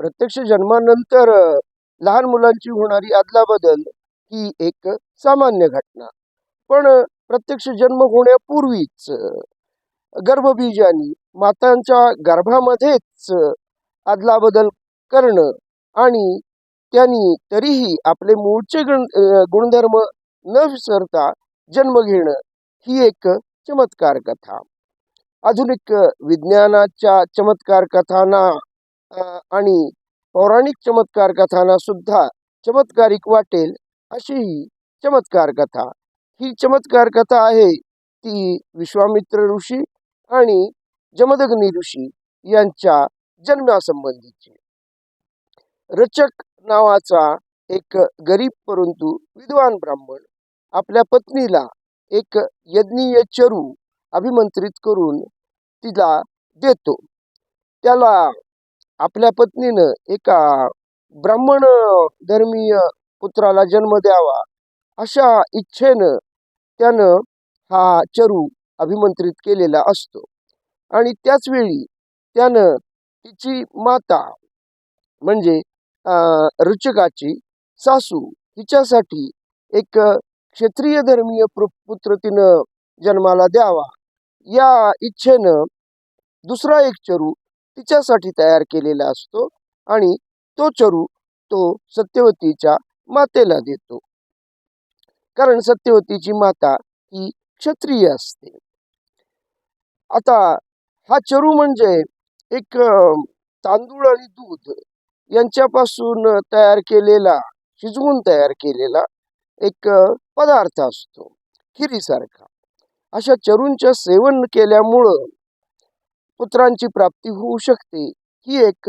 प्रत्यक्ष जन्मानंतर लहान मुलांची होणारी अदलाबदल ही एक सामान्य घटना. पण प्रत्यक्ष जन्म होण्यापूर्वीच गर्भबीजानी मातांच्या गर्भामध्येच अ, अदलाबदल करणं आणि त्यांनी तरीही आपले मूळचे गुण गुणधर्म न विसरता जन्म घेणं ही एक चमत्कार कथा. आधुनिक विज्ञानाच्या चमत्कार कथांना आणि पौराणिक चमत्कार कथांना सुद्धा चमत्कारिक वाटेल अशी ही चमत्कार कथा. ही चमत्कार कथा आहे ती विश्वामित्र ऋषी आणि जमदग्नी ऋषी यांच्या जन्मासंबंधीची. रचक नावाचा एक गरीब परंतु विद्वान ब्राह्मण आपल्या पत्नीला एक यज्ञीय चरू अभिमंत्रित करून तिला देतो. त्याला आपल्या पत्नीनं एका ब्राह्मण धर्मीय पुत्राला जन्म द्यावा अशा इच्छेनं त्यानं हा चरू अभिमंत्रित केलेला असतो. आणि त्याचवेळी त्यानं तिची माता म्हणजे रुचकाची सासू हिच्यासाठी एक क्षत्रिय धर्मीय पुत्र तिनं जन्माला द्यावा. या इच्छेनं दुसरा एक चरू तिच्यासाठी तयार केलेला असतो आणि तो चरू तो सत्यवतीच्या मातेला देतो. कारण सत्यवतीची माता ही क्षत्रिय असते. आता हा चरू म्हणजे एक तांदूळ आणि दूध यांच्यापासून तयार केलेला शिजवून तयार केलेला एक पदार्थ असतो खिरीसारखा. अशा चरूंच्या सेवन केल्यामुळं पुत्रांची प्राप्ती होऊ शकते. ही एक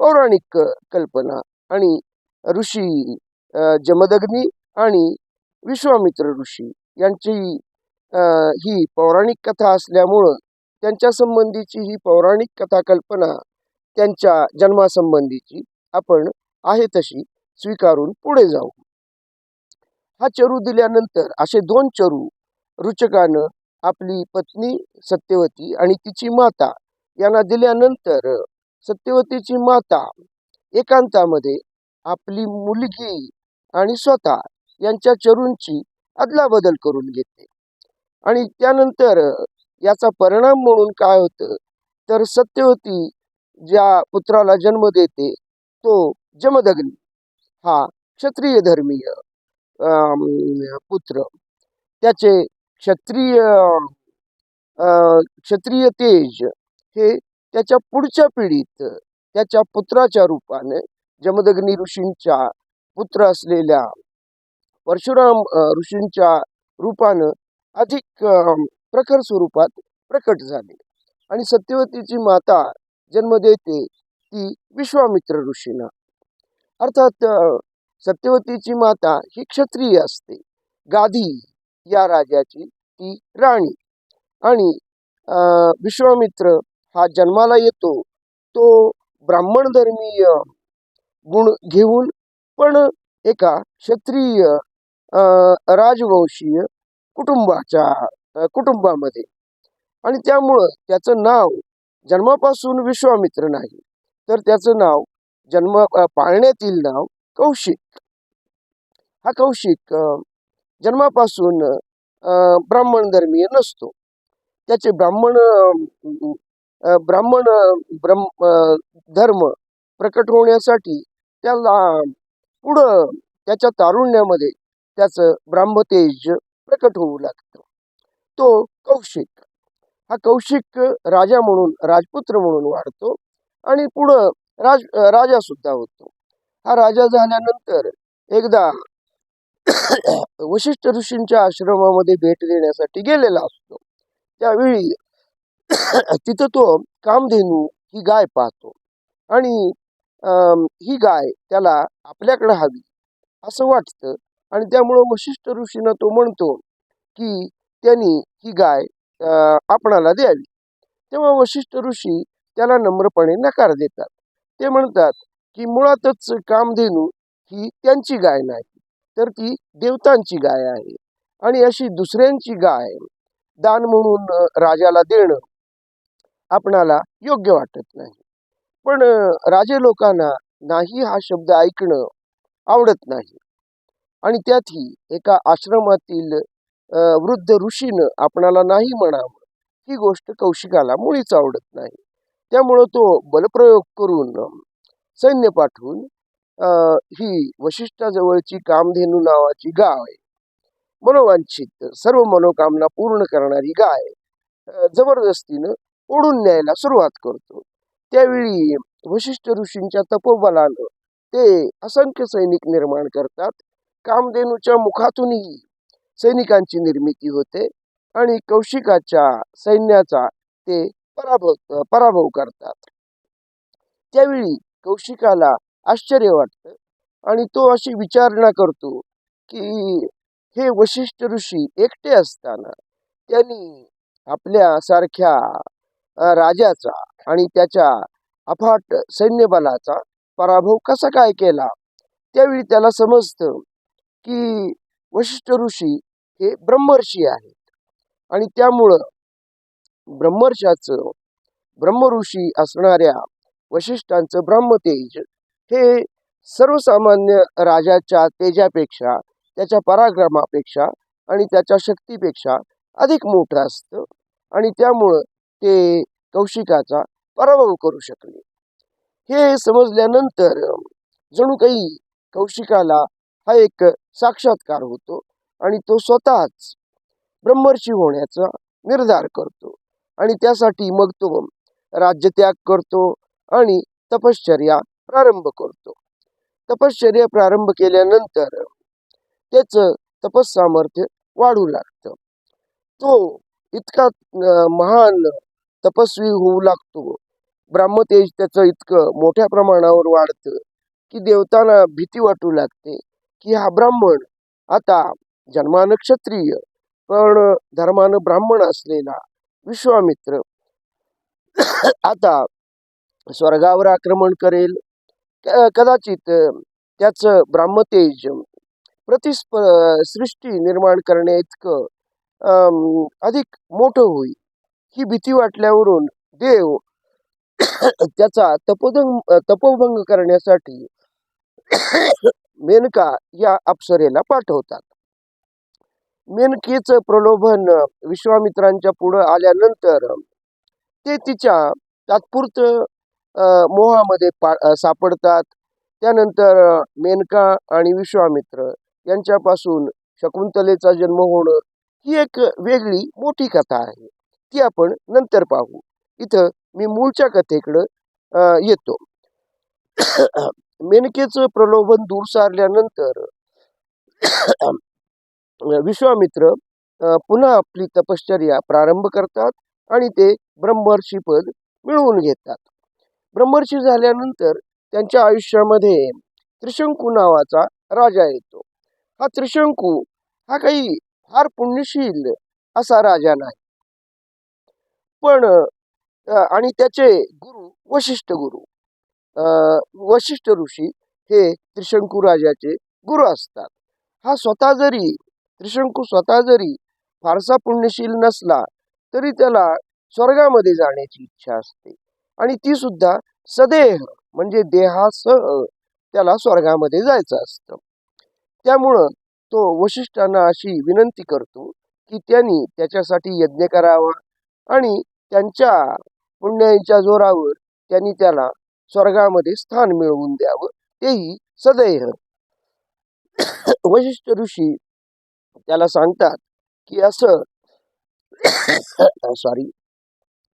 पौराणिक कल्पना आणि ऋषी जमदग्नी आणि विश्वामित्र ऋषी यांची अं, ही पौराणिक कथा असल्यामुळं त्यांच्या संबंधीची ही पौराणिक कथा कल्पना त्यांच्या जन्मासंबंधीची आपण आहे तशी स्वीकारून पुढे जाऊ. हा चरू दिल्यानंतर असे दोन चरू रुचकानं आपली पत्नी सत्यवती आणि तिची माता यांना दिल्यानंतर सत्यवतीची माता एकांतामध्ये आपली मुलगी आणि स्वतः यांच्या चरूंची अदलाबदल करून घेते. आणि त्यानंतर याचा परिणाम म्हणून काय होतं? तर सत्यवती ज्या पुत्राला जन्म देते तो जमदग्नी हा क्षत्रिय धर्मीय अं, पुत्र. त्याचे क्षत्रिय अं, क्षत्रिय तेज हे त्याच्या पुढच्या पिढीत त्याच्या पुत्राच्या रूपाने जमदग्नी ऋषींच्या पुत्र असलेल्या परशुराम ऋषींच्या रूपानं अधिक प्रखर स्वरूपात प्रकट झाले. आणि सत्यवतीची माता जन्म देते ती विश्वामित्र ऋषींना. अर्थात सत्यवतीची माता ही क्षत्रिय असते. गाधी या राजाची ती राणी. आणि विश्वामित्र हा जन्माला येतो. तो ब्राह्मण धर्मीय गुण घेऊन पण एका क्षत्रिय राजवंशीय कुटुंबाच्या कुटुंबामध्ये. आणि त्यामुळं त्याचं नाव जन्मापासून विश्वामित्र नाही. तर त्याचं नाव जन्म पाळण्यातील नाव कौशिक. हा कौशिक जन्मापासून ब्राह्मण धर्मीय नसतो. त्याचे ब्राह्मण ब्राह्मण ब्रह्म अं, धर्म प्रकट होण्यासाठी त्याला पुढं त्याच्या तारुण्यामध्ये त्याचं ब्राह्मतेज प्रकट होऊ लागतं. तो कौशिक. हा कौशिक राजा म्हणून राजपुत्र म्हणून वाढतो आणि पुढं राज राजा सुद्धा होतो. हा राजा झाल्यानंतर एकदा वशिष्ठ ऋषींच्या आश्रमामध्ये भेट देण्यासाठी गेलेला असतो. त्यावेळी तिथं तो कामधेनू ही गाय पाहतो. आणि ही गाय त्याला आपल्याकडे हवी असं वाटतं. आणि त्यामुळं वशिष्ठ ऋषीनं तो म्हणतो की त्यांनी ही गाय आपणाला द्यावी. तेव्हा वशिष्ठ ऋषी त्याला नम्रपणे नकार देतात. ते म्हणतात की मुळातच कामधेनू ही त्यांची गाय नाही तर ती देवतांची गाय आहे. आणि अशी दुसऱ्यांची गाय दान म्हणून राजाला देणं आपणाला योग्य वाटत नाही. पण राजे लोकांना नाही हा शब्द ऐकणं आवडत नाही. आणि त्यातही एका आश्रमातील वृद्ध ऋषीनं आपणाला नाही म्हणावं ही गोष्ट कौशिकाला मुळीच आवडत नाही. त्यामुळं तो बलप्रयोग करून सैन्य पाठवून ही वशिष्ठाजवळची कामधेनू नावाची गाय मनोवांछित सर्व मनोकामना पूर्ण करणारी गाय जबरदस्तीनं ओढून न्यायला सुरुवात करतो. त्यावेळी वशिष्ठ ऋषींच्या तपोबलानं ते असंख्य सैनिक निर्माण करतात. कामधेनूच्या मुखातूनही सैनिकांची निर्मिती होते आणि कौशिकाच्या सैन्याचा ते पराभव पराभव करतात. त्यावेळी कौशिकाला आश्चर्य वाटतं आणि तो अशी विचारणा करतो की हे वशिष्ठ ऋषी एकटे असताना त्यांनी आपल्या सारख्या राजाचा आणि त्याच्या अफाट सैन्यबलाचा पराभव कसा काय केला? त्यावेळी त्याला समजतं की वशिष्ठ ऋषी हे ब्रह्मर्षी आहेत. आणि त्यामुळं ब्रह्मर्षाचं ब्रह्मऋषी असणाऱ्या वशिष्ठांचं ब्रह्मतेज हे सर्वसामान्य राजाच्या तेजापेक्षा त्याच्या पराक्रमापेक्षा आणि त्याच्या शक्तीपेक्षा अधिक मोठं असतं. आणि त्यामुळं ते कौशिकाचा पराभव करू शकले. हे समजल्यानंतर जणू काही कौशिकाला हा एक साक्षात्कार होतो आणि तो स्वतःच ब्रह्मर्षी होण्याचा निर्धार करतो आणि त्यासाठी मग तो राज्यत्याग करतो आणि तपश्चर्या प्रारंभ करतो. तपश्चर्या प्रारंभ केल्यानंतर त्याचं तपसामर्थ्य वाढू लागतं. तो इतका महान तपस्वी होऊ लागतो. ब्राह्मतेज त्याचं इतकं मोठ्या प्रमाणावर वाढतं की देवतांना भीती वाटू लागते की हा ब्राह्मण आता जन्मानं क्षत्रिय पण धर्मानं ब्राह्मण असलेला विश्वामित्र आता स्वर्गावर आक्रमण करेल. क- कदाचित त्याचं ब्राह्मतेज प्रतिस्प सृष्टी निर्माण करण्या इतकं अधिक मोठं होईल ही भीती वाटल्यावरून देव त्याचा तपोदंग तपोभंग करण्यासाठी मेनका या अप्सरेला पाठवतात. मेनकेचं प्रलोभन विश्वामित्रांच्या पुढं आल्यानंतर ते तिच्या तात्पुरतं मोहामध्ये पा सापडतात. त्यानंतर मेनका आणि विश्वामित्र यांच्यापासून शकुंतलेचा जन्म होणं ही एक वेगळी मोठी कथा आहे. ती आपण नंतर पाहू. इथं मी मूळच्या कथेकडं येतो. मेनकेचं प्रलोभन दूर सारल्यानंतर विश्वामित्र पुन्हा आपली तपश्चर्या प्रारंभ करतात आणि ते ब्रह्मर्षी पद मिळवून घेतात. ब्रह्मर्षी झाल्यानंतर त्यांच्या आयुष्यामध्ये त्रिशंकू नावाचा राजा येतो. हा त्रिशंकू हा काही फार पुण्यशील असा राजा नाही. पण आणि त्याचे गुरु वशिष्ठ गुरु वशिष्ठ ऋषी हे त्रिशंकू राजाचे गुरु असतात. हा स्वतः जरी त्रिशंकू स्वतः जरी फारसा पुण्यशील नसला तरी त्याला स्वर्गामध्ये जाण्याची इच्छा असते. आणि ती सुद्धा सदेह म्हणजे देहासह त्याला स्वर्गामध्ये जायचं असतं. त्यामुळं तो वशिष्ठांना अशी विनंती करतो की त्यांनी त्याच्यासाठी यज्ञ करावा आणि त्यांच्या पुण्याच्या जोरावर त्यांनी त्याला स्वर्गामध्ये स्थान मिळवून द्यावं. तेही सदैव. वशिष्ठ ऋषी त्याला सांगतात की असं सॉरी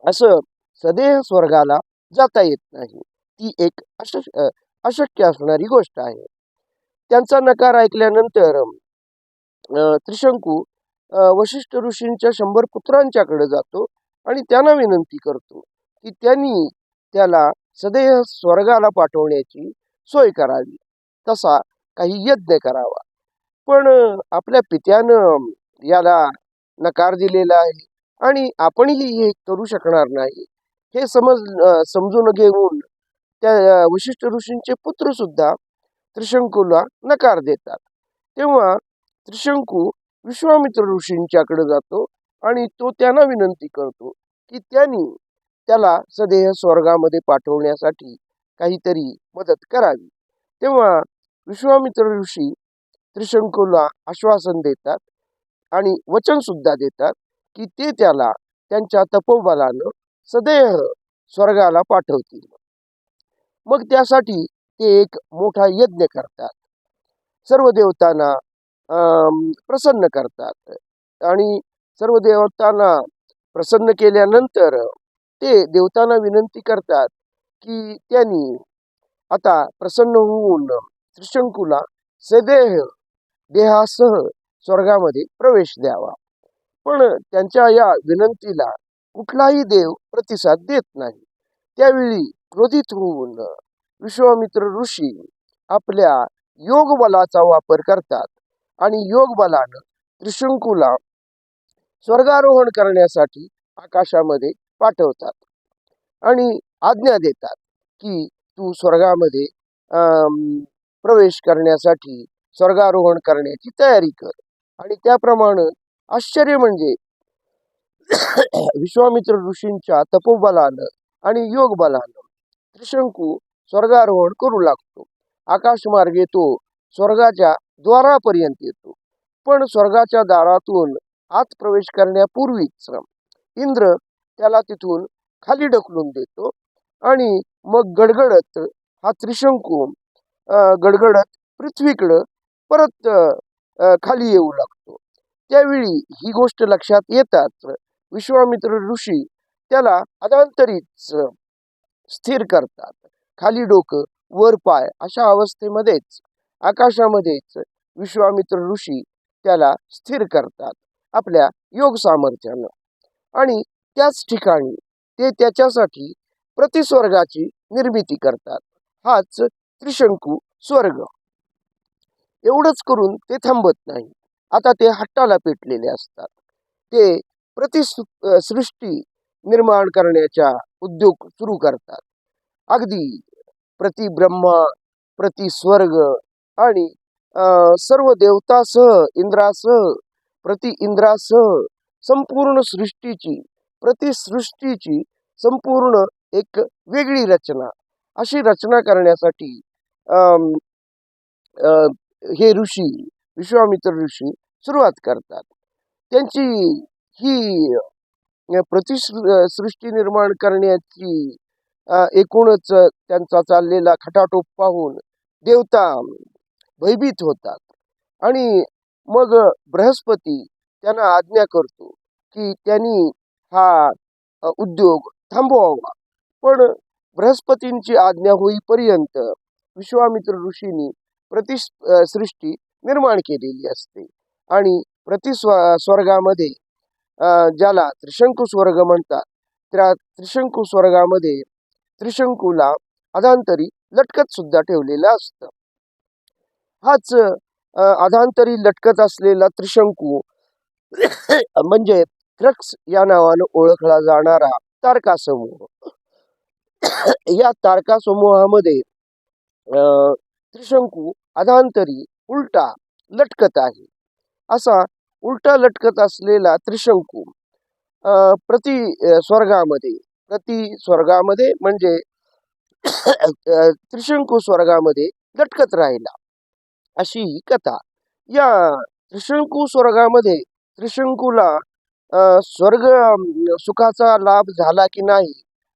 असं सदेह स्वर्गाला जाता येत नाही. ती एक अश अशक्य असणारी गोष्ट आहे. त्यांचा नकार ऐकल्यानंतर त्रिशंकू वशिष्ठ ऋषींच्या शंभर पुत्रांच्याकडे जातो आणि त्यांना विनंती करतो की त्यांनी त्याला सदैव स्वर्गाला पाठवण्याची सोय करावी. तसा काही यज्ञ करावा. पण आपल्या पित्यानं याला नकार दिलेला आहे आणि आपणही हे करू शकणार नाही. हे समज समजून घेऊन त्या वशिष्ठ ऋषींचे पुत्र सुद्धा त्रिशंकूला नकार देतात. तेव्हा त्रिशंकू विश्वामित्र ऋषींच्याकडे जातो आणि तो त्यांना विनंती करतो की त्यांनी त्याला सदेह स्वर्गामध्ये पाठवण्यासाठी काहीतरी मदत करावी. तेव्हा विश्वामित्र ऋषी त्रिशंकूला आश्वासन देतात आणि वचन सुद्धा देतात की ते त्याला त्यांच्या तपोबलानं सदैह स्वर्गाला पाठवतील. मग त्यासाठी ते एक मोठा यज्ञ करतात. सर्व देवतांना प्रसन्न करतात. आणि सर्व देवतांना प्रसन्न केल्यानंतर ते देवतांना विनंती करतात की त्यांनी आता प्रसन्न होऊन त्रिशंकूला सदेह देहासह स्वर्गामध्ये प्रवेश द्यावा. पण त्यांच्या या विनंतीला कुठलाही देव प्रतिसाद देत नाही. त्यावेळी क्रोधित होऊन विश्वामित्र ऋषी आपल्या योग बलाचा वापर करतात आणि योग बलानं त्रिशंकूला स्वर्गारोहण करण्यासाठी आकाशामध्ये पाठवतात आणि आज्ञा देतात की तू स्वर्गामध्ये प्रवेश करण्यासाठी स्वर्गारोहण करण्याची तयारी कर. आणि त्याप्रमाणे आश्चर्य म्हणजे विश्वामित्र ऋषींच्या तपोबलानं आणि योग बलानं त्रिशंकू स्वर्गारोहण करू लागतो. आकाशमार्गे तो स्वर्गाच्या द्वारापर्यंत येतो. पण स्वर्गाच्या दारातून आत प्रवेश करण्यापूर्वीच इंद्र त्याला तिथून खाली ढकलून देतो आणि मग गडगडत हा त्रिशंकू गडगडत पृथ्वीकडं परत खाली येऊ लागतो. त्यावेळी ही गोष्ट लक्षात येतात विश्वामित्र ऋषी त्याला अदांतरीच स्थिर करतात. खाली डोकं वर पाय अशा अवस्थेमध्येच आकाशामध्येच विश्वामित्र ऋषी त्याला स्थिर करतात आपल्या योग सामर्थ्यानं. आणि त्याच ठिकाणी ते त्याच्यासाठी प्रतिस्वर्गाची निर्मिती करतात. हाच त्रिशंकू स्वर्ग. एवढंच करून ते थांबत नाही. आता ते हट्टाला पेटलेले असतात. ते प्रतिसृष्टी निर्माण करण्याच्या उद्योग सुरू करतात. अगदी प्रति ब्रह्मा प्रति स्वर्ग आणि सर्व देवतासह इंद्रासह प्रति इंद्रासह संपूर्ण सृष्टीची प्रतिसृष्टीची संपूर्ण एक वेगळी रचना. अशी रचना करण्यासाठी हे ऋषी विश्वामित्र ऋषी सुरुवात करतात. त्यांची ही प्रतिसृष्टी निर्माण करण्याची एकूणच त्यांचा चाललेला खटाटोप पाहून देवता भयभीत होतात. आणि मग बृहस्पती त्यांना आज्ञा करतो की त्यांनी हा उद्योग थांबवावा. पण बृहस्पतींची आज्ञा होईपर्यंत विश्वामित्र ऋषींनी प्रतिस सृष्टी निर्माण केलेली असते. आणि प्रतिस्व स्वर्गामध्ये ज्याला त्रिशंकू स्वर्ग म्हणतात त्या त्रिशंकू स्वर्गामध्ये त्रिशंकूला अधांतरी लटकत सुद्धा ठेवलेलं असतं. हाच अधांतरी लटकत असलेला त्रिशंकू म्हणजे क्रक्स या नावानं ओळखला जाणारा तारका समूह या तारका समूहामध्ये त्रिशंकू अधांतरी उलटा लटकत आहे. असा उलटा लटकत असलेला त्रिशंकू प्रति स्वर्गामध्ये प्रति स्वर्गामध्ये म्हणजे त्रिशंकू स्वर्गामध्ये लटकत राहिला. अशी ही कथा. या त्रिशंकू स्वर्गामध्ये त्रिशंकूला स्वर्ग सुखाचा लाभ झाला की नाही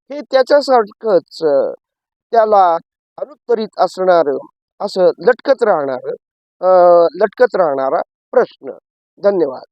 हे त्याच्यासारखंच त्याला अनुत्तरित असणार असं लटकत राहणार लटकत राहणारा प्रश्न. धन्यवाद.